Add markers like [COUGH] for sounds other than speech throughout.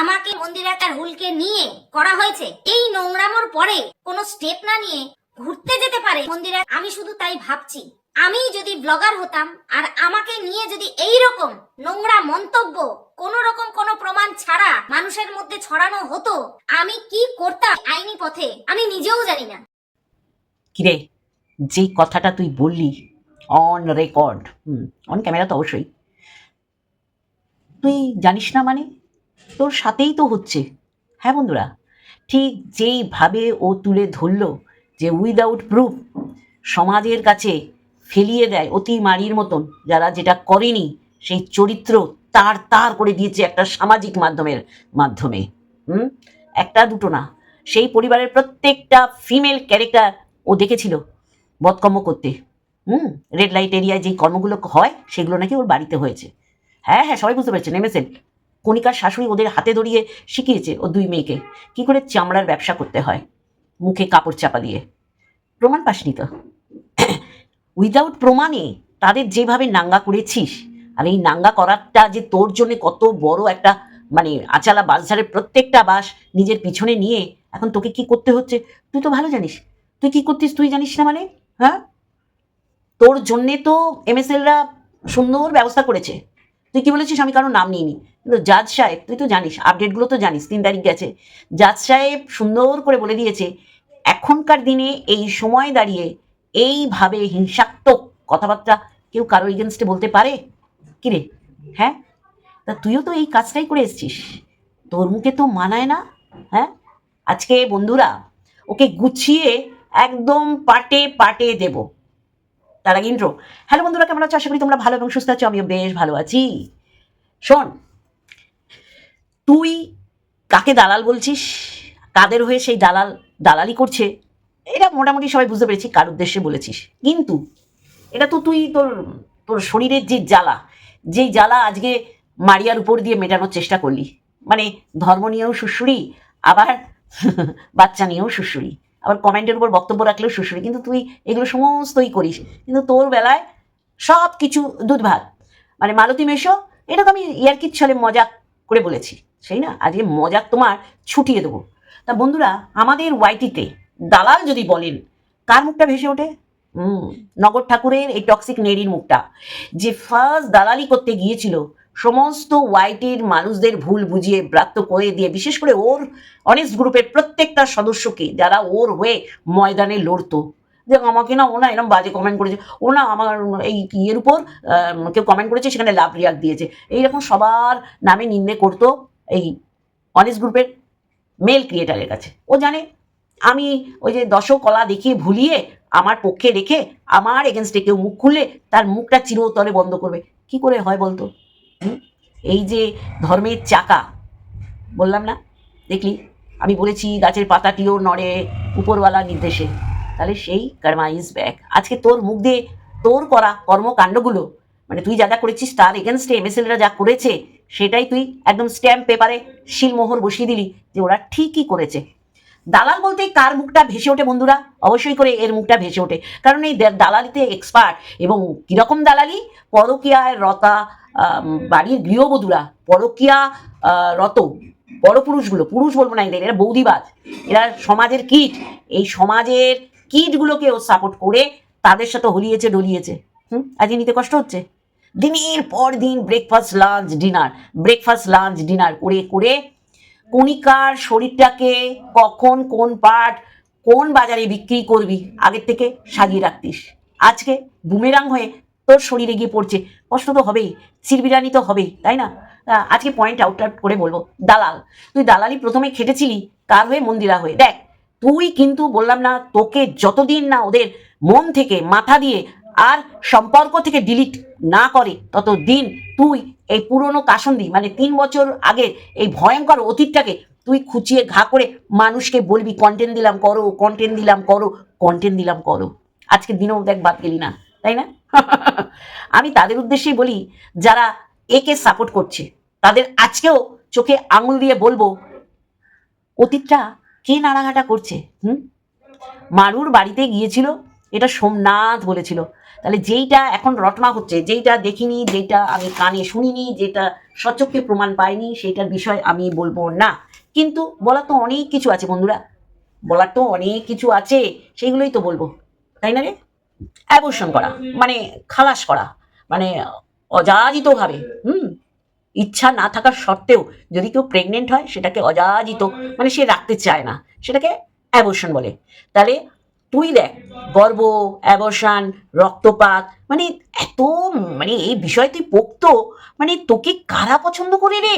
আমাকে মন্দিরাকার হুলকে নিয়ে করা হয়েছে। এই নোংরামোর পরে কোনো স্টেপ না নিয়ে ঘুরতে যেতে পারে মন্দিরা আমি শুধু তাই ভাবছি, আমি যদি ব্লগার হতাম আর আমাকে নিয়ে যদি এই রকম নোংরা মন্তব্য কোন রকম কোনো প্রমাণ ছাড়া মানুষের মধ্যে ছড়ানো হতো, আমি কি করতাম আইনি পথে? আমি নিজেও জানি না। কিরে, যে কথাটা তুই বললি অন রেকর্ড অন ক্যামেরা তো অবশ্যই। তুই জানিস না মানে? তোর সাথেই তো হচ্ছে। হ্যাঁ বন্ধুরা, ঠিক যেইভাবে ও তুলে ধরলো যে উইদাউট প্রুফ সমাজের কাছে ফেলিয়ে দেয় অতি মারির মতন, যারা যেটা করেনি সেই চরিত্র তার তার করে দিয়েছে একটা সামাজিক মাধ্যমের মাধ্যমে। হুম? একটা দুটো না, সেই পরিবারের প্রত্যেকটা ফিমেল ক্যারেক্টার ও দেখেছিল বদকর্ম করতে। হুম? রেড লাইট এরিয়ায় যেই কর্মগুলো হয়, সেগুলো নাকি ওর বাড়িতে হয়েছে। হ্যাঁ হ্যাঁ সবাই বুঝতে পেরেছে নেমেছেন কণিকার শাশুড়ি ওদের হাতে ধরিয়ে শিখিয়েছে ও দুই মেয়েকে। কি করে চামড়ার ব্যবসা করতে হয়? মুখে কাপড় চাপা দিয়ে প্রমাণ পাসনি তো? উইদাউট প্রমাণে তাদের যেভাবে নাঙ্গা করেছিস, আর এই নাঙ্গা করাটা যে তোর জন্য কত বড় একটা মানে আচালা বাসঝাড়ের প্রত্যেকটা বাস নিজের পিছনে নিয়ে, এখন তোকে কি করতে হচ্ছে? তুই তো ভালো জানিস। তুই কি করতিস তুই জানিস না মানে? হ্যাঁ? তোর জন্যে তো এমএসএলরা সুন্দর ব্যবস্থা করেছে। তুই কি বলেছিস? আমি কারও নাম নিইনি। কিন্তু জাজ সাহেব, তুই তো জানিস আপডেটগুলো তো জানিস, তিন তারিখ গেছে। জাজ সাহেব সুন্দর করে বলে দিয়েছে, এখনকার দিনে এই সময় দাঁড়িয়ে এইভাবে হিংসাত্মক কথাবার্তা কেউ কারও এগেনস্টে বলতে পারে? কিরে হ্যাঁ? তা তুইও তো এই কাজটাই করে এসছিস। তোর মুখে তো মানায় না হ্যাঁ? আজকে বন্ধুরা, ওকে গুছিয়ে একদম পাটে পাটে দেব। তার আগে ইন্ট্রো। হ্যালো বন্ধুরা, কেমন আছো? আশা করি তোমরা ভালো এবং সুস্থ আছো, আমিও বেশ ভালো আছি। শোন, তুই কাকে দালাল বলছিস? কাদের হয়ে সেই দালাল দালালি করছে? এটা মোটামুটি সবাই বুঝতে পেরেছি, কার উদ্দেশ্যে বলেছিস। কিন্তু এটা তো তুই তোর তোর শরীরের যে জ্বালা, যেই জ্বালা আজকে মারিয়ার উপর দিয়ে মেটানোর চেষ্টা করলি। মানে ধর্ম নিয়েও সুশুরি, আবার বাচ্চা নিয়েও সুশুরি। আবার কমেন্টের উপর বক্তব্য রাখলেও সুশুরি কিন্তু তুই এগুলো সমস্তই করিস। কিন্তু তোর বেলায় সব কিছু দুধ ভাত মানে মালতী মেশো, এটা তো আমি ইয়ারকির ছলে মজাক করে বলেছি। সেই না? আজকে মজাক তোমার ছুটিয়ে দেবো। তা বন্ধুরা, আমাদের ওয়াইটিতে দালাল যদি বলেন, কার মুখটা ভেসে ওঠে? নগর ঠাকুরের এই টক্সিক নেড়ির মুখটা। যে ফার্স্ট দালালি করতে গিয়েছিল সমস্ত ওয়াইটির মানুষদের ভুল বুঝিয়ে ব্রাত্য করে দিয়ে, বিশেষ করে ওর অনেস্ট গ্রুপের প্রত্যেকটা সদস্যকে যারা ওর হয়ে ময়দানে লড়তো। যে আমাকে না, ও না এরকম বাজে কমেন্ট করেছে। ও না আমার এই ইয়ের উপর কেউ কমেন্ট করেছে, সেখানে লাভ রিয়াক দিয়েছে। এইরকম সবার নামে নিন্দে করতো এই অনেস্ট গ্রুপের মেল ক্রিয়েটারের কাছে। ও জানে, আমি ওই যে দশক কলা দেখিয়ে ভুলিয়ে আমার পক্ষে রেখে, আমার এগেনস্টে কেউ মুখ খুললে তার মুখটা চিরতরে বন্ধ করবে। কি করে হয় বলতো? এই যে ধর্মের চাকা, বললাম না? দেখলি? আমি বলেছি গাছের পাতাটিও নড়ে উপরওয়ালা নির্দেশে। তাহলে সেই কর্মা ইজ ব্যাক আজকে তোর মুখ দিয়ে তোর করা কর্মকাণ্ডগুলো মানে তুই যা যা করেছিস তার এগেনস্টে এমএসএলরা যা করেছে, সেটাই তুই একদম স্ট্যাম্প পেপারে শিলমোহর বসিয়ে দিলি যে ওরা ঠিকই করেছে। দালাল বলতে কার মুখটা ভেসে ওঠে বন্ধুরা? অবশ্যই করে এর মুখটা ভেসে ওঠে। কারণ এই দালালিতে এক্সপার্ট এবং কীরকম দালালি? পরকীয়ায় রতা বাড়ির গৃহবধূরা, পরকীয়া রত বড় পুরুষগুলো পুরুষ বলব না এদের, এরা বৌদিবাদ এরা সমাজের কিট। এই সমাজের কিটগুলোকে ও সাপোর্ট করে তাদের সাথে হলিয়েছে, ডলিয়েছে। হুম? আজকে নিতে কষ্ট হচ্ছে? দিনের পর দিন breakfast lunch dinner breakfast lunch dinner করে করে কণিকার শরীরটাকে কখন কোন পার্ট কোন বাজারে বিক্রি করবি? আগের থেকে সাজিয়ে রাখতিস। আজকে বুমেরাং হয়ে তোর শরীরে গিয়ে পড়ছে। কষ্ট তো হবেই চিরবিরানি তো হবেই, তাই না? আজকে পয়েন্ট আউট আউট করে বলব। দালাল, তুই দালালি প্রথমে খেটেছিলি কার হয়ে? মন্দিরা হয়ে। দেখ, তুই কিন্তু বললাম না, তোকে যতদিন না ওদের মন থেকে মাথা দিয়ে আর সম্পর্ক থেকে ডিলিট না করে, ততদিন তুই এই পুরনো কাসন্দি মানে তিন বছর আগের এই ভয়ঙ্কর অতীতটাকে তুই খুঁচিয়ে ঘা করে মানুষকে বলবি কন্টেন্ট দিলাম, করো কন্টেন্ট দিলাম, করো কন্টেন্ট দিলাম, করো। আজকে দিনেও দেখ বাদ গেলি না, তাই না? [LAUGHS] আমি তাদের উদ্দেশ্যেই বলি, যারা একে সাপোর্ট করছে, তাদের আজকেও চোখে আঙুল দিয়ে বলব, অতীতটা কে নাড়াঘাটা করছে? হুম? মারুর বাড়িতে গিয়েছিল এটা সোমনাথ বলেছিল। তাহলে যেইটা এখন রটনা হচ্ছে, যেইটা দেখিনি যেটা আমি কানে শুনিনি, যেটা সচক্ষে প্রমাণ পাইনি, সেইটার বিষয় আমি বলব না। কিন্তু বলার তো অনেক কিছু আছে বন্ধুরা। বলার তো অনেক কিছু আছে, সেইগুলোই তো বলব। তাই না রে? অ্যাবর্শন করা মানে খালাস করা মানে অযাচিতভাবে হুম? ইচ্ছা না থাকার সত্ত্বেও যদি কেউ প্রেগনেন্ট হয়, সেটাকে অযাচিত মানে সে রাখতে চায় না, সেটাকে অ্যাবর্শন বলে। তাহলে তুই দেখ, গর্ব অ্যাবর্শন রক্তপাত মানে এত মানে এই বিষয় তুই পোক্ত মানে তোকে কারা পছন্দ করে রে?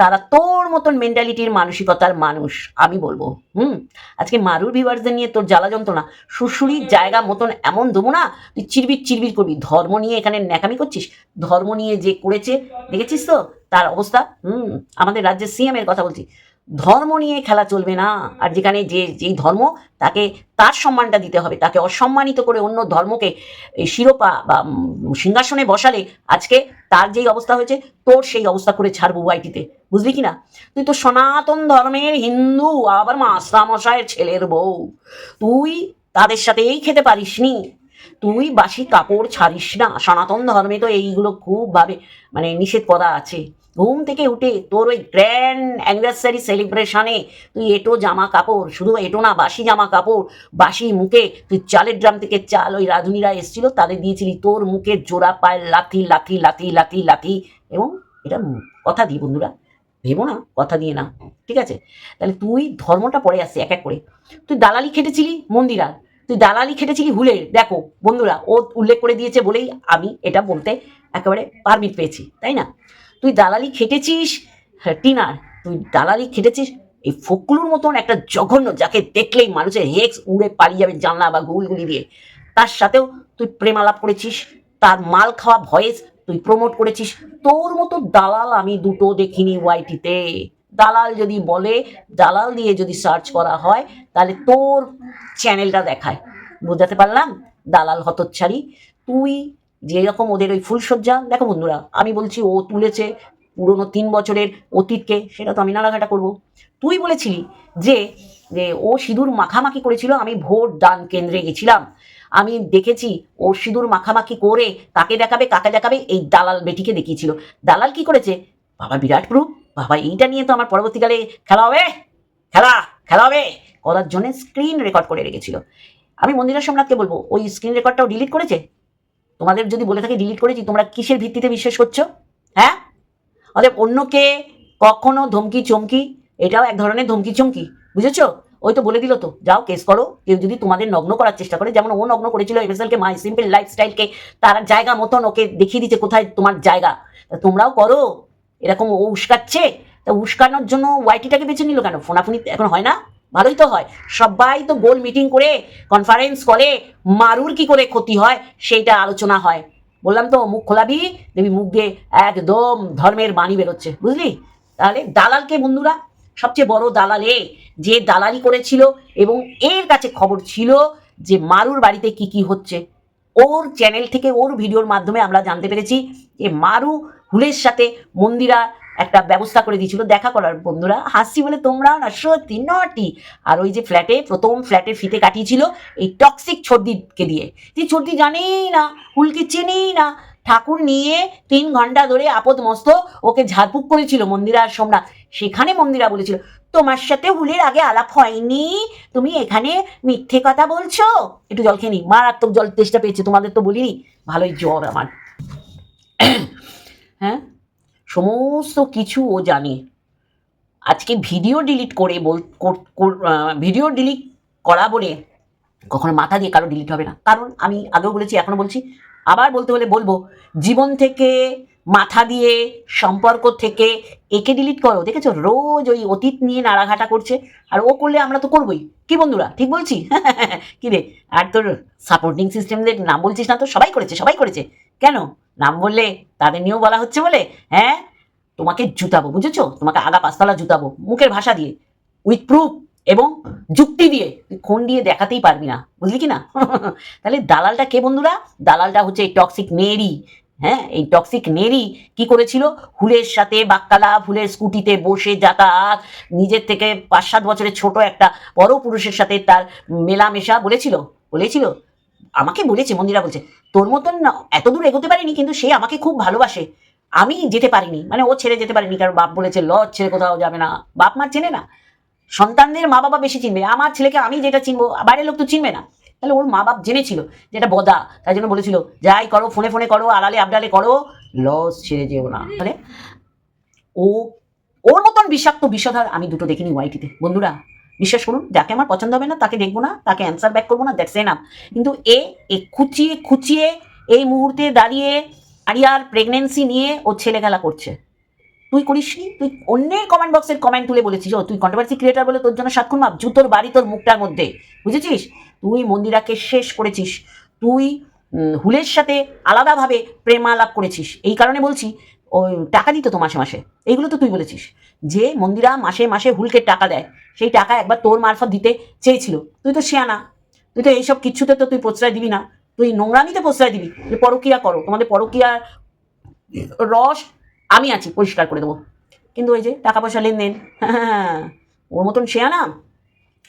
তারা তোর মতন মেন্টালিটির মানসিকতার মানুষ, আমি বলব, হুম? আজকে মারুর ভিভার্সদের নিয়ে তোর জ্বালা যন্ত্রণা শ্বশুরির জায়গা মতন এমন দেবো না তুই চিরবির চিরবির করবি, ধর্ম নিয়ে এখানে ন্যাকামি করছিস, ধর্ম নিয়ে যে করেছে, দেখেছিস তো? তার অবস্থা, হুম? আমাদের রাজ্যের সিএম এর কথা বলছি। ধর্ম নিয়ে খেলা চলবে না। আর যেখানে যে, যেই ধর্ম, তাকে তার সম্মানটা দিতে হবে। তাকে অসম্মানিত করে অন্য ধর্মকে শিরোপা বা সিংহাসনে বসালে আজকে তার যেই অবস্থা হয়েছে, তোর সেই অবস্থা করে ছাড়বো ওয়াইটিতে। বুঝলি কি না তুই তো সনাতন ধর্মের হিন্দু, আবার মাস্টারমশাইয়ের ছেলের বউ। তুই তাদের সাথে এই খেতে পারিস নি তুই বাসি কাপড় ছাড়িস না। সনাতন ধর্মে তো এইগুলো খুব ভাবে মানে নিষেধ করা আছে। ঘুম থেকে উঠে তোর ওই গ্র্যান্ড অ্যানিভার্সারি সেলিব্রেশনে তুই এটো জামা কাপড়, শুধু এটো না, বাসি জামা কাপড়, বাসি মুখে তুই চালের ড্রাম থেকে চাল ওই রাধুনিরা এসেছিল, তাদের দিয়েছিলি তোর মুখে জোড়া পায়ের লাথি লাথি লাথি লাথি লাথি। এবং এটা কথা দিই বন্ধুরা, ভেবো না, কথা দিয়ে না, ঠিক আছে? তাহলে তুই ধর্মটা পড়ে আসছে এক এক করে। তুই দালালি খেটেছিলি মন্দিরার তুই দালালি খেটেছিলি হুলের, দেখো বন্ধুরা, ও উল্লেখ করে দিয়েছে বলেই আমি এটা বলতে একেবারে পারমিট পেয়েছি, তাই না? তুই দালালি খেটেছিস? হ্যাঁ, টিনার তুই দালালি খেটেছিস? এই ফকলুর মতন একটা জঘন্য যাকে দেখলেই মানুষের হেক্স উড়ে পালিয়ে যাবে জানলা বা গুলগুলি দিয়ে। তার সাথেও তুই প্রেমালাপ করেছিস তার মাল খাওয়া ভয়েস তুই প্রমোট করেছিস। তোর মতো দালাল আমি দুটো দেখিনি ওয়াইটিতে দালাল যদি বলে দালাল দিয়ে যদি সার্চ করা হয় তাহলে তোর চ্যানেলটা দেখায়। বোঝাতে পারলাম? দালাল হতচ্ছাড়ি। তুই যেরকম ওদের ওই ফুলসজ্জা দেখো বন্ধুরা, আমি বলছি ও তুলেছে পুরনো তিন বছরের অতীতকে, সেটা তো আমি নাড়াঘাটা করব। তুই বলেছিলি যে যে ও সিঁদুর মাখামাখি করেছিল, আমি ভোট দান কেন্দ্রে গেছিলাম। আমি দেখেছি ও সিঁদুর মাখামাখি করে কাকে দেখাবে কাকে দেখাবে, এই দালাল বেটিকে দেখিয়েছিল। দালাল কি করেছে? বাবা বিরাট প্রুফ বাবা এইটা নিয়ে তো আমার পরবর্তীকালে খেলা হবে, খেলা খেলা হবে। করার জন্য স্ক্রিন রেকর্ড করে রেখেছিল। আমি মন্দিরা সোমনাথকে বলব, ওই স্ক্রিন রেকর্ডটাও ডিলিট করেছে? তোমাদের যদি বলে থাকি ডিলিট করেছি, তোমরা কিসের ভিত্তিতে বিশ্বাস করছ? হ্যাঁ? অতএব অন্যকে কখনো ধমকি, চমকি, এটাও এক ধরনের ধমকি, চমকি, বুঝেছ? ওই তো বলে দিল তো, যাও কেস করো, কেউ যদি তোমাদের নগ্ন করার চেষ্টা করে, যেমন ও নগ্ন করেছিল এমএসএলকে মাই সিম্পল লাইফস্টাইলকে তার জায়গা মতন ওকে দেখিয়ে দিচ্ছে কোথায় তোমার জায়গা? তোমরাও করো, এরকম ও উস্কাচ্ছে, তা উস্কানোর জন্য ওয়াইটিটাকে বেছে নিল কেন? ফোনাফুনি এখন হয় না? ভালোই তো হয়। সবাই তো গোল মিটিং করে কনফারেন্স করে মারুর কি করে ক্ষতি হয়, সেইটা আলোচনা হয়। বললাম তো, মুখ খোলাবি, দেখবি মুখ দিয়ে একদম ধর্মের বাণী বেরোচ্ছে, বুঝলি? তাহলে দালালকে বন্ধুরা, সবচেয়ে বড় দালালে যে দালালি করেছিল এবং এর কাছে খবর ছিল যে মারুর বাড়িতে কি কি হচ্ছে। ওর চ্যানেল থেকে, ওর ভিডিওর মাধ্যমে আমরা জানতে পেরেছি যে মারু, হুলের সাথে মন্দিরা একটা ব্যবস্থা করে দিয়েছিল, দেখা করার। বন্ধুরা হাসছি বলে তোমরাও না, সত্যি নটি আর ওই যে ফ্ল্যাটে প্রথম ফ্ল্যাটের ফিতে কাটিয়েছিল, এই টক্সিক ছর্দিকে দিয়ে। যে ছর্দি জানেই না, হুলকে চেনেই না, ঠাকুর নিয়ে তিন ঘণ্টা ধরে আপদ মস্ত ওকে ঝাড়ফুঁক করেছিল মন্দিরা আর সোমনাথ সেখানে মন্দিরা বলেছিল, তোমার সাথে হুলের আগে আলাপ হয়নি। তুমি এখানে মিথ্যে কথা বলছো? একটু জল খেয়ে নি মারাত্মক জল তেষ্টা পেয়েছে, তোমাদের তো বলিনি। ভালোই জ্বর আমার। [CLEARS THROAT] হ্যাঁ? সমস্ত কিছু ও জানে। আজকে ভিডিও ডিলিট করে বল ভিডিও ডিলিট করা বলে কখনো মাথা দিয়ে কারও ডিলিট হবে না। কারণ আমি আগেও বলেছি, এখনও বলছি, আবার বলতে হলে বলব, জীবন থেকে মাথা দিয়ে সম্পর্ক থেকে একে ডিলিট করো। দেখেছ? রোজ ওই অতীত নিয়ে নাড়াঘাটা করছে, আর ও করলে আমরা তো করবোই। কি বন্ধুরা? ঠিক বলছি? [LAUGHS] কি রে? আর তোর সাপোর্টিং সিস্টেমদের নাম বলছিস না তো? সবাই করেছে সবাই করেছে। কেন? নাম বললে, তাদের নিয়েও বলা হচ্ছে বলে হ্যাঁ? তোমাকে জুতাবো, বুঝেছ? তোমাকে আগা পাঁচতলা জুতাবো, মুখের ভাষা দিয়ে উইথ প্রুফ এবং যুক্তি দিয়ে। তুই খুন দিয়ে দেখাতেই পারবি না, বুঝলি কি না? [LAUGHS] তাহলে দালালটা কে বন্ধুরা? দালালটা হচ্ছে এই টক্সিক নেরি হ্যাঁ? এই টক্সিক নেরি কি করেছিল? হুলের সাথে বাক্কালা ফুলের স্কুটিতে বসে যাতায়াত, নিজের থেকে পাঁচ সাত বছরের ছোট একটা বড় পুরুষের সাথে তার মেলামেশা বলেছিল বলেছিল? আমাকে বলেছে, মন্দিরা বলছে, তোর মতন এত দূর এগোতে পারিনি, কিন্তু সে আমাকে খুব ভালোবাসে। আমি যেতে পারিনি মানে ও ছেড়ে যেতে পারিনি, কারণ বাপ বলেছে, লজ ছেড়ে কোথাও যাবে না। বাপ মা চেনে না। সন্তানদের মা বাবা বেশি চিনবে। আমার ছেলেকে আমি যেটা চিনবো, বাইরের লোক তো চিনবে না। তাহলে ওর মা বাপ জেনেছিল যেটা বদা, তাই জন্য বলেছিল, যাই করো, ফোনে ফোনে করো, আড়ালে আবডালে করো লস ছেড়ে যেও না। তাহলে ও, ওর মতন বিষাক্ত বিষধর আমি দুটো দেখিনি ওয়াইটিতে বন্ধুরা বিশ্বাস করুন, যাকে আমার পছন্দ হবে না, তাকে দেখব না, তাকে অ্যান্সার ব্যাক করব না দ্যাটস এনাফ কিন্তু এ খুচিয়ে খুচিয়ে এই মুহূর্তে দাঁড়িয়ে আরিয়ার প্রেগনেন্সি নিয়ে ও ছেলে করছে। তুই করিসনি তুই অন্যের কমেন্ট বক্সের কমেন্ট তুলে বলেছিস, ও তুই কন্ট্রোভার্সি ক্রিয়েটার বলে তোর জন্য সাতক্ষণ মাপ, জুতোর বাড়ি তোর মুখটার মধ্যে। বুঝেছিস? তুই মন্দিরাকে শেষ করেছিস। তুই হুলের সাথে আলাদাভাবে প্রেমালাপ করেছিস। এই কারণে বলছি ওই টাকা দিত তো মাসে মাসে। এইগুলো তো তুই বলেছিস। যে মন্দিরা মাসে মাসে হুলকে টাকা দেয়, সেই টাকা একবার তোর মারফত দিতে চেয়েছিল। তুই তো শিয়ানা। তুই তো এইসব কিচ্ছুতে তো তুই প্রশ্রয় দিবি না। তুই নোংরামিতে প্রশ্রয় দিবি। যে পরকিয়া করো। তোমাদের পরকিয়ার রস আমি আছি, পরিষ্কার করে দেবো। কিন্তু ওই যে টাকা পয়সা লেনদেন হ্যাঁ [LAUGHS] ওর মতন শেয়ানা?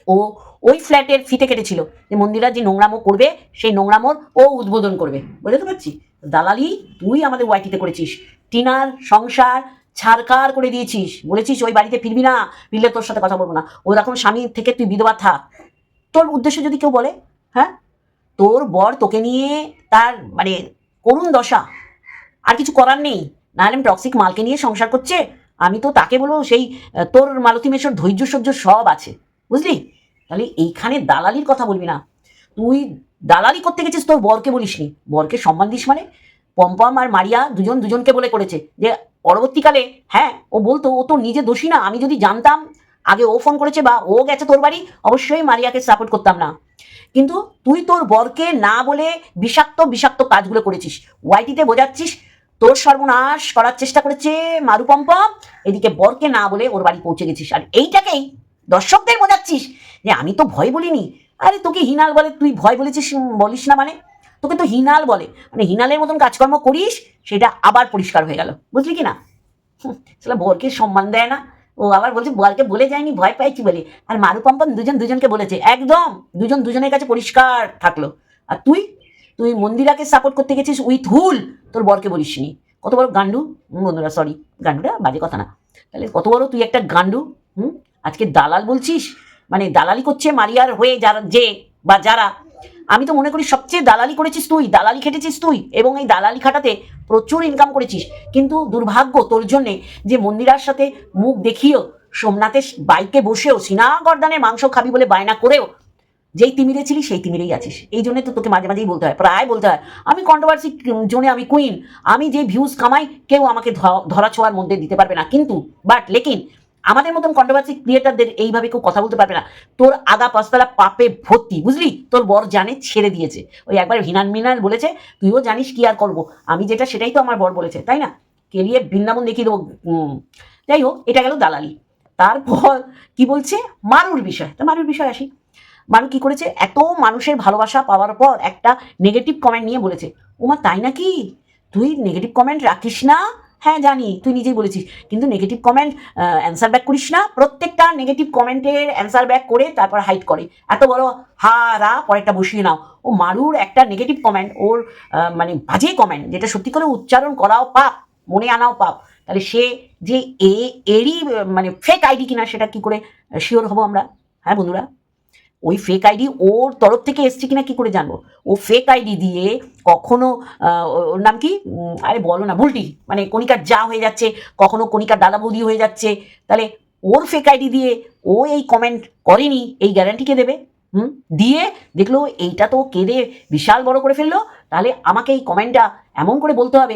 ও ওই ফ্ল্যাটের ফিতে কেটেছিল। যে মন্দিরা যে নোংরামো করবে, সেই নোংরামোর ও উদ্বোধন করবে। বুঝতে পারছি দালালি, তুই আমাদের ওয়াইটিতে করেছিস। টিনার সংসার ছাড়কার করে দিয়েছিস। বলেছিস, ওই বাড়িতে ফিরবি না, ফিরলে তোর সাথে কথা বলব না। ওরকম স্বামী থেকে তুই বিধবা থাক। তোর উদ্দেশ্য যদি কেউ বলে হ্যাঁ? তোর বর তোকে নিয়ে তার মানে করুণ দশা। আর কিছু করার নেই। নাহলে টক্সিক মালকে নিয়ে সংসার করছে। আমি তো তাকে বলব, সেই, তোর মালতী মেশোর ধৈর্য সহ্য সব আছে। বুঝলি? তাহলে এইখানে দালালির কথা বলবি না। তুই দালালি করতে গেছিস তোর বরকে বলিসনি। বরকে সম্মান দিস মানে? পম্পম আর মারিয়া দুজন দুজনকে বলে করেছে। যে পরবর্তীকালে হ্যাঁ ও বলতো, ও তো নিজে দোষী না, আমি যদি জানতাম, আগে ও ফোন করেছে বা ও গেছে তোর বাড়ি, অবশ্যই মারিয়াকে সাপোর্ট করতাম না। কিন্তু তুই তোর বরকে না বলে বিষাক্ত বিষাক্ত কাজগুলো করেছিস। ওয়াইটিতে বোঝাচ্ছিস, তোর সর্বনাশ করার চেষ্টা করেছে মারু পম্পম, এদিকে বরকে না বলে ওর বাড়ি পৌঁছে গেছিস। আর এইটাকেই দর্শকদের বোঝাচ্ছিস যে, আমি তো ভয় বলিনি। আরে তোকে হিনাল বলে তুই ভয় বলেছিস বলিস না মানে? তোকে তো হিনাল বলে। মানে হিনালের মতন কাজকর্ম করিস, সেটা আবার পরিষ্কার হয়ে গেল। বুঝলি কি না? শালা বরকে সম্মান দেয় না। ও আবার বলছে, বরকে বলে যায়নি, ভয় পাইছি বলে? আর মারু পম্পন দুজন দুজনকে বলেছে, একদম, দুজন দুজনের কাছে পরিষ্কার থাকল। আর তুই তুই মন্দিরাকে সাপোর্ট করতে গেছিস উইথ হুল তোর বরকে বলিসনি। কত বড় গান্ডু বন্ধুরা সরি গান্ডুটা বাজে কথা না। তাহলে কত বড় তুই একটা গান্ডু হুম, আজকে দালাল বলছিস? মানে দালালি করছে মারিয়ার হয়ে যারা, যে বা যারা। আমি তো মনে করি সবচেয়ে দালালি করেছিস তুই, দালালি খেটেছিস তুই, এবং এই দালালি খাটাতে প্রচুর ইনকাম করেছিস। কিন্তু দুর্ভাগ্য তোর জন্যে যে মন্দিরার সাথে মুখ দেখিয়েও সোমনাথের বাইকে বসেও সিনা গর্দানের মাংস খাবি বলে বায়না করেও যেই তিমিরে ছিলি সেই তিমিরেই আছিস। এই জন্য তো তোকে মাঝে মাঝেই বলতে হয়, প্রায় বলতে হয়। আমি কন্ট্রোভার্সি জোনে আমি কুইন আমি যে ভিউজ কামাই, কেউ আমাকে ধরা ছোঁয়ার মধ্যে দিতে পারবে না। কিন্তু বাট লেকিন আমাদের মতন কন্ট্রোভার্সি ক্রিয়েটারদের এইভাবে কেউ কথা বলতে পারবে না। তোর আগা পাঁচতলা পাপে ভর্তি, বুঝলি? তোর বর জানে ছেড়ে দিয়েছে। ওই একবার হিনান মিনান বলেছে, তুইও জানিস কি আর করব? আমি যেটা সেটাই তো আমার বর বলেছে, তাই না? কেলিয়ে বৃন্দাবন দেখিয়ে দেবো যাই হোক, এটা গেল দালালি। তারপর কি বলছে? মারুর বিষয়। তো মারুর বিষয় আসি। মানু কি করেছে? এত মানুষের ভালোবাসা পাওয়ার পর একটা নেগেটিভ কমেন্ট নিয়ে বলেছে। ওমা, তাই নাকি? তুই নেগেটিভ কমেন্ট রাখিস না? হ্যাঁ জানি, তুই নিজেই বলেছিস। কিন্তু নেগেটিভ কমেন্ট অ্যান্সার ব্যাক করিস না। প্রত্যেকটা নেগেটিভ কমেন্টের অ্যান্সার ব্যাক করে তারপর হাইট করে। এত বড় হা রা পরেরটা বসিয়ে নাও। ও মারুর একটা নেগেটিভ কমেন্ট ওর মানে বাজে কমেন্ট যেটা সত্যি করে উচ্চারণ করাও পাপ, মনে আনাও পাপ। তাহলে সে যে এ, এরই মানে ফেক আইডি কিনা, সেটা কি করে শিওর হব আমরা? হ্যাঁ বন্ধুরা? ওই ফেক আইডি ওর তরফ থেকে এসছে কিনা কি করে জানব? ও ফেক আইডি দিয়ে কখনো ওর নাম কি? আরে বলো না, ভুলটি। মানে কণিকার যা হয়ে যাচ্ছে, কখনো কণিকার দাদা বৌদি হয়ে যাচ্ছে। তাহলে ওর ফেক আইডি দিয়ে ও এই কমেন্ট করেনি, এই গ্যারান্টি কে দেবে? হুম? দিয়ে দেখল এইটা তো কেঁদে বিশাল বড় করে ফেলল। তাহলে আমাকে এই কমেন্টটা এমন করে বলতে হবে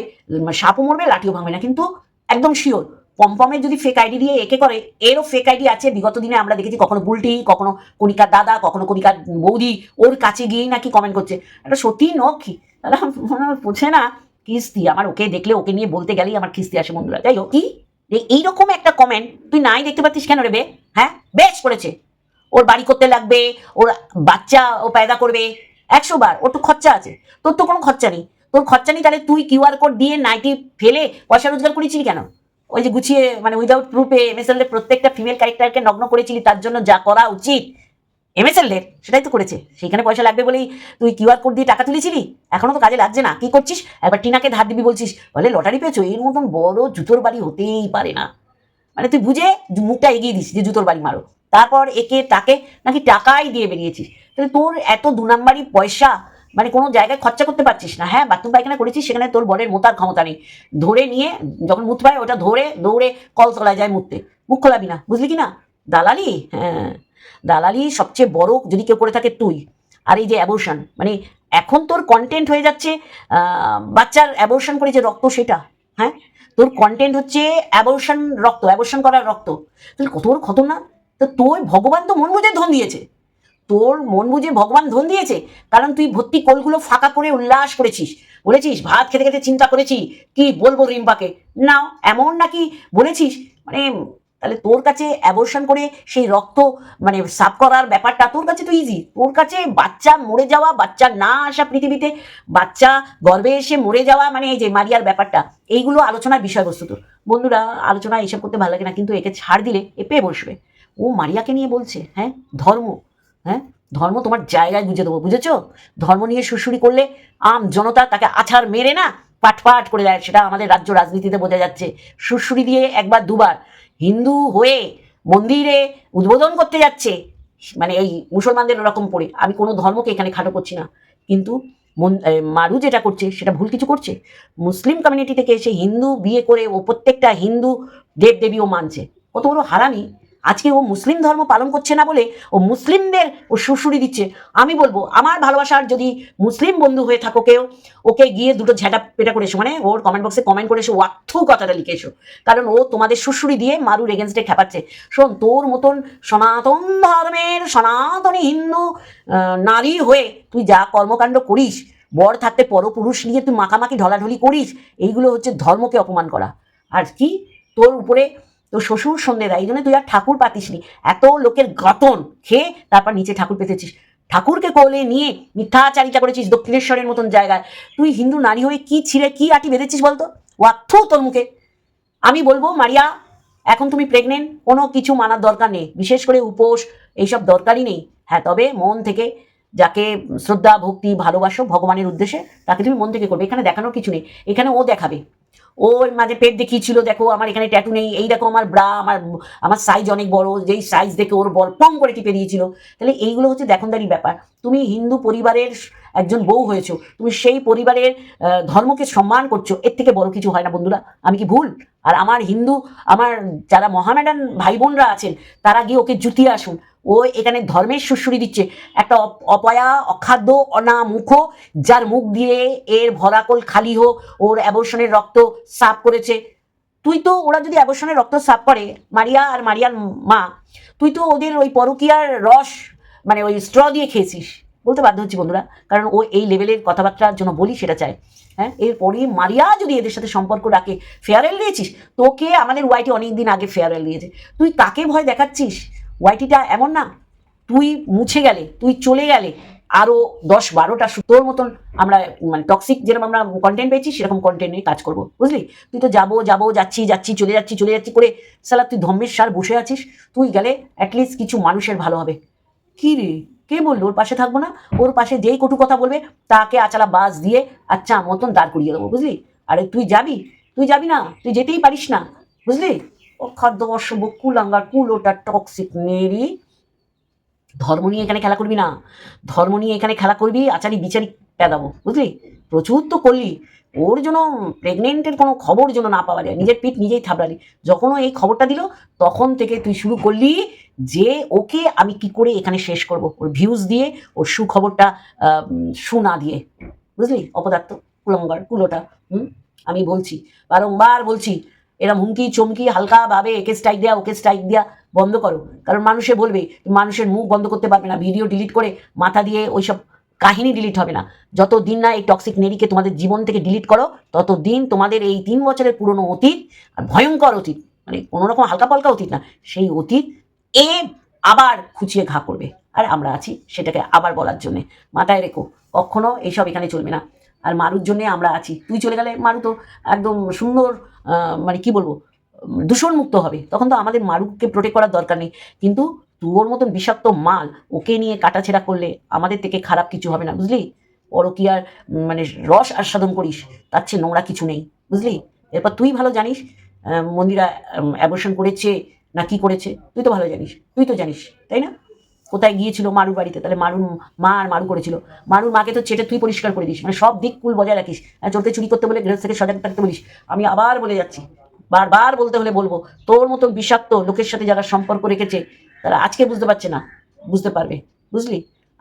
সাপও মরবে, লাঠিও ভাঙবে না। কিন্তু একদম শিওর পম্পমের যদি ফেক আইডি দিয়ে একে করে, এরও ফেক আইডি আছে। বিগত দিনে আমরা দেখেছি কখনো বুলটি, কখনো কণিকার দাদা, কখনো কণিকার বৌদি, ওর কাছে গিয়েই নাকি কমেন্ট করছে। এটা সত্যিই নখি তাহলে বোঝে না। কিস্তি, আমার ওকে দেখলে ওকে নিয়ে বলতে গেলেই আমার কিস্তি আসে বন্ধুরা। যাই হোক, কি? এইরকম একটা কমেন্ট তুই নাই দেখতে পাচ্ছিস কেন রে বে? হ্যাঁ? বেশ করেছে। ওর বাড়ি করতে লাগবে, ওর বাচ্চা ও পায়দা করবে। একশো বার, ওর তো খরচা আছে। তোর তো কোনো খরচা নেই। তোর খরচা নেই, তাহলে তুই কিউআর কোড দিয়ে নাইটি ফেলে পয়সা রোজগার করেছিলি কেন? ওই যে গুছিয়ে মানে উইদাউট প্রুফে এমএসএল এর প্রত্যেকটা ফিমেল ক্যারেক্টারকে নগ্ন করেছিলি, তার জন্য যা করা উচিত। এমএসএল এর, সেটাই তো করেছে। সেইখানে পয়সা লাগবে বলেই তুই কিউআর কোড দিয়ে টাকা তুলেছিলি? এখনও তো কাজে লাগছে না। কি করছিস? একবার টিনাকে ধার দিবি বলছিস, বলে লটারি পেয়েছ? এর মতন বড় জুতোর বাড়ি হতেই পারে না। মানে তুই বুঝে মুখটা এগিয়ে দিস যে জুতোর বাড়ি মারো। তারপর একে, তাকে নাকি টাকাই দিয়ে বেরিয়েছিস। তাহলে তোর এত দু নাম্বারই পয়সা মানে কোনো জায়গায় খরচা করতে পারছিস না। হ্যাঁ বাথরুম পায়খানা করেছিস, সেখানে তোর বরের মোতার ক্ষমতা নেই। ধরে নিয়ে যখন মুত পায়, ওটা ধরে দৌড়ে কল কলতলায় যায় মুততে। মুখ খোলাবি না, বুঝলি কি না? দালালি? হ্যাঁ। দালালি সবচেয়ে বড় যদি কেউ করে থাকে তুই। আর এই যে অ্যাবর্শন মানে এখন তোর কন্টেন্ট হয়ে যাচ্ছে বাচ্চার অ্যাবর্শন করে যে রক্ত সেটা হ্যাঁ? তোর কন্টেন্ট হচ্ছে অ্যাবর্শন রক্ত অ্যাবর্শন করার রক্ত। তাহলে কত বড় খতরনাক? তো তোর ভগবান তো মন বুঝে ধন দিয়েছে। তোর মন বুঝে ভগবান ধন দিয়েছে। কারণ তুই ভর্তি কোলগুলো ফাঁকা করে উল্লাস করেছিস। বলেছিস, ভাত খেতে খেতে চিন্তা করেছি, কি বলব রিম্পাকে? না, এমন নাকি বলেছিস? মানে তাহলে তোর কাছে অ্যাবর্শন করে সেই রক্ত মানে সাফ করার ব্যাপারটা তোর কাছে তো ইজি তোর কাছে বাচ্চা মরে যাওয়া, বাচ্চা না আসা পৃথিবীতে, বাচ্চা গর্বে এসে মরে যাওয়া মানে এই যে মারিয়ার ব্যাপারটা, এইগুলো আলোচনার বিষয়বস্তু তোর। বন্ধুরা, আলোচনা এইসব করতে ভালো লাগে না, কিন্তু একে ছাড় দিলে, এ পেয়ে বসবে। ও মারিয়াকে নিয়ে বলছে হ্যাঁ ধর্ম হ্যাঁ? ধর্ম তোমার জায়গায় বুঝে দেবো, বুঝেছ? ধর্ম নিয়ে সুশুরি করলে আম জনতা তাকে আছাড় মেরে না পাট পাট করে দেয়, সেটা আমাদের রাজ্য রাজনীতিতে বোঝা যাচ্ছে। সুশুরি দিয়ে একবার, দুবার হিন্দু হয়ে মন্দিরে উদ্বোধন করতে যাচ্ছে মানে এই মুসলমানদের ওরকম পড়ে আমি কোনো ধর্মকে এখানে খাটো করছি না। কিন্তু মারু যেটা করছে, সেটা ভুল কিছু করছে। মুসলিম কমিউনিটি থেকে এসে হিন্দু বিয়ে করে ও প্রত্যেকটা হিন্দু দেব দেবী ও মানছে। কত বড় হারামি। আজকে ও মুসলিম ধর্ম পালন করছে না বলে ও মুসলিমদের ও সুশুরি দিচ্ছে। আমি বলব, আমার ভালোবাসার যদি মুসলিম বন্ধু হয়ে থাকো কেউ, ওকে গিয়ে দুটো ঝ্যাটা পেটা করে এসো। মানে ওর কমেন্ট বক্সে কমেন্ট করে এসো কথাটা লিখে এসো। কারণ ও তোমাদের সুশুরি দিয়ে মারুর এগেনস্টে খেপাচ্ছে। শোন, তোর মতন সনাতন ধর্মের সনাতনী হিন্দু নারী হয়ে তুই যা কর্মকাণ্ড করিস, বর থাকতে পরপুরুষ নিয়ে তুই মাখামাখি ঢলাঢলি করিস, এইগুলো হচ্ছে ধর্মকে অপমান করা। আর কি? তোর উপরে তোর শ্বশুর সন্ধে দেয়, এই জন্য তুই আর ঠাকুর পাতিসনি। এত লোকের গতন খেয়ে তারপর নিচে ঠাকুর পেতেছিস। ঠাকুরকে কোলে নিয়ে মিথ্যাচারিতা করেছিস দক্ষিণেশ্বরের মতন জায়গায়। তুই হিন্দু নারী হয়ে কি ছিঁড়ে, কি আটি বেঁধেছিস বলতো? ওয়াথু তোর মুখে। আমি বলব, মারিয়া, এখন তুমি প্রেগনেন্ট কোনো কিছু মানার দরকার নেই। বিশেষ করে উপোস, এইসব দরকারই নেই। হ্যাঁ তবে মন থেকে যাকে শ্রদ্ধা, ভক্তি, ভালোবাসো ভগবানের উদ্দেশ্যে, তাকে তুমি মন থেকে করবে। এখানে দেখানোর কিছু নেই। এখানে ও দেখাবে। ও মাঝে পেট দেখিয়েছিল, দেখো, আমার এখানে ট্যাটু নেই। এই দেখো, আমার ব্রা আমার আমার সাইজ অনেক বড়, যেই সাইজ দেখে ওর বল পং করে টিপে দিয়েছিল। তাহলে এইগুলো হচ্ছে দেখনদারি ব্যাপার। তুমি হিন্দু পরিবারের একজন বউ হয়েছো, তুমি সেই পরিবারের ধর্মকে সম্মান করছ, এর থেকে বড় কিছু হয় না বন্ধুরা। আমি কি ভুল? আর আমার হিন্দু, আমার যারা মহামেডান ভাই বোনরা আছেন, তারা গিয়ে ওকে জুতিয়ে আসুন। ও এখানে ধর্মের সুশ্রুরি দিচ্ছে। একটা অপ- অপয়া, অখাদ্য, অনামুখ, যার মুখ দিয়ে এর ভরাকল খালি হোক, ওর অ্যাবর্ষণের রক্ত সাফ করেছে। তুই তো, ওরা যদি অ্যাবর্ষণের রক্ত সাফ করে, মারিয়া আর মারিয়ার মা, তুই তো ওদের ওই পরকীয়ার রস মানে ওই স্ট্র দিয়ে খেয়েছিস। বলতে বাধ্য হচ্ছি বন্ধুরা, কারণ ও এই লেভেলের কথাবার্তার জন্য বলি সেটা চায়। হ্যাঁ এরপরে মারিয়া যদি এদের সাথে সম্পর্ক রাখে ফেয়ারওয়েল দিয়েছিস, তোকে আমাদের ওয়াইটি অনেক দিন আগে ফেয়ারওয়েল দিয়েছে। তুই কাকে ভয় দেখাচ্ছিস? ওয়াইটিটা এমন না, তুই মুছে গেলে, তুই চলে গেলে আরও দশ বারোটা তোর মতন আমরা মানে টক্সিক যেরকম আমরা কন্টেন্ট পেয়েছি, সেরকম কন্টেন্ট নিয়ে কাজ করব, বুঝলি? তুই তো যাব যাব, যাচ্ছি যাচ্ছি, চলে যাচ্ছি চলে যাচ্ছি করে সালা তুই ধম্মের সার বসে আছিস, তুই গেলে অ্যাটলিস্ট কিছু মানুষের ভালো হবে। কি রে? কে বলল? ওর পাশে থাকব না? ওর পাশে যেই কটু কথা বলবে, তাকে আচালা বাস দিয়ে আচ্ছা মতন দাঁড় করিয়ে দেবো, বুঝলি? আরে তুই যাবি তুই যাবি না, তুই যেতেই পারিস না, বুঝলি? ও খাদ্য কুলাঙ্গার কুল ওটা টক্সিক নেরি ধর্ম নিয়ে এখানে খেলা করবি না। ধর্ম নিয়ে এখানে খেলা করবি আচারি বিচারি পেদাবো বুঝলি? প্রচুর তো করলি। ওর জন্য প্রেগনেন্টের কোনো খবর যেন না পাওয়া যায়। নিজের পিঠ নিজেই থাবড়ালি। যখন এই খবরটা দিল তখন থেকে তুই শুরু করলি যে ওকে আমি কি করে এখানে শেষ করব। ওর ভিউজ দিয়ে ওর সুখবরটা আহ, উম, সু না দিয়ে। বুঝলি? অপদার্থ কুলঙ্গার কুলোটা হুম? আমি বলছি বারংবার বলছি এরম হুমকি চমকি হালকা ভাবে একে স্ট্রাইক দেওয়া ওকে স্ট্রাইক দেওয়া বন্ধ করো। কারণ মানুষে বলবে, মানুষের মুখ বন্ধ করতে পারবে না ভিডিও ডিলিট করে মাথা দিয়ে ওইসব কাহিনী ডিলিট হবে না। যত দিন না এই টক্সিক নেরিকে তোমাদের জীবন থেকে ডিলিট করো, তত দিন তোমাদের এই তিন বছরের পুরনো অতীত আর ভয়ঙ্কর অতীত মানে কোনো রকম হালকা পালকা অতীত না, সেই অতীত এ আবার খুঁচিয়ে ঘা করবে। আর আমরা আছি সেটাকে আবার বলার জন্যে। মাথায় রেখো, কখনো এইসব এখানে চলবে না। আর মারুর জন্যে আমরা আছি। তুই চলে গেলে মারু তো একদম সুন্দর মানে কি বলব দূষণমুক্ত হবে। তখন তো আমাদের মারুকে প্রোটেক্ট করার দরকার নেই। কিন্তু তোর মতন বিষাক্ত মাল ওকে নিয়ে কাটাছেড়া করলে আমাদের থেকে খারাপ কিছু হবে না বুঝলি? পরকীয়ার উম, মানে রস আস্বাদন করিস তার চেয়ে নোংরা কিছু নেই বুঝলি? এরপর তুই ভালো জানিস মন্দিরা অ্যাবর্শন করেছে না কি করেছে? তুই তো ভালো জানিস তুই তো জানিস তাই না? কোথায় গিয়েছিল মারুর বাড়িতে? তাহলে মারুর মা আর মারু করেছিল। মারুর মাকে তো চেটে তুই পরিষ্কার করে দিস। মানে সব দিক কুল বজায় রাখিস। আর চলতে চুরি করতে বলে গৃহস্থ থেকে সজাগ থাকতে বলিস। আমি আবার বলে যাচ্ছি। বারবার বলতে হলে বলব। তোর মতো বিষাক্ত লোকের সাথে যারা সম্পর্ক রেখেছে, তারা আজকে বুঝতে পারছে না। বুঝতে পারবে। বুঝলি?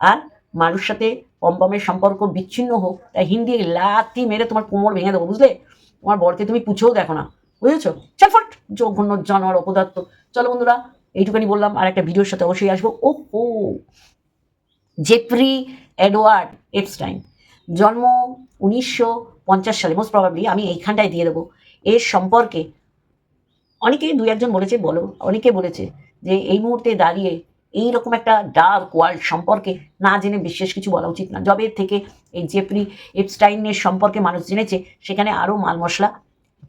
আর মারুর সাথে পম্পমের সম্পর্ক বিচ্ছিন্ন হোক, তাই হিন্দি লাথি মেরে তোমার কোমর ভেঙে দেবো, বুঝলে? তোমার বরকে তুমি পুছেও দেখো না। বুঝেছ? চটফট জঘন্য জানোয়ার অপদার্থ। চলো বন্ধুরা এইটুখানি বললাম, আর একটা ভিডিওর সাথে অবশ্যই আসব। ও ও জেফ্রি এডওয়ার্ড এপস্টাইন জন্ম উনিশশো পঞ্চাশ সালে মোস্ট প্রবাবলি আমি এইখানটায় দিয়ে দেবো। এর সম্পর্কে অনেকে দু একজন বলেছে, বলো, অনেকে বলেছে যে এই মুহূর্তে দাঁড়িয়ে এই রকম একটা ডার্ক ওয়ার্ল্ড সম্পর্কে না জেনে বিশেষ কিছু বলা উচিত না। জবে থেকে এই জেফরি এপস্টাইনের সম্পর্কে মানুষ জেনেছে, সেখানে আরও মাল মশলা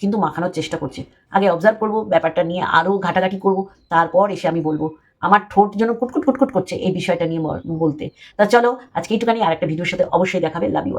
কিন্তু মাখানোর চেষ্টা করছে। আগে অবজার্ভ করব, ব্যাপারটা নিয়ে আরও ঘাটাঘাটি করব, তারপর এসে আমি বলব। আমার ঠোঁট যেন কুটকুট কুটকুট করছে এই বিষয়টা নিয়ে বলতে। তা চলো, আজকে একটুখানি আরেকটা ভিডিওর সাথে অবশ্যই দেখাবে। Love you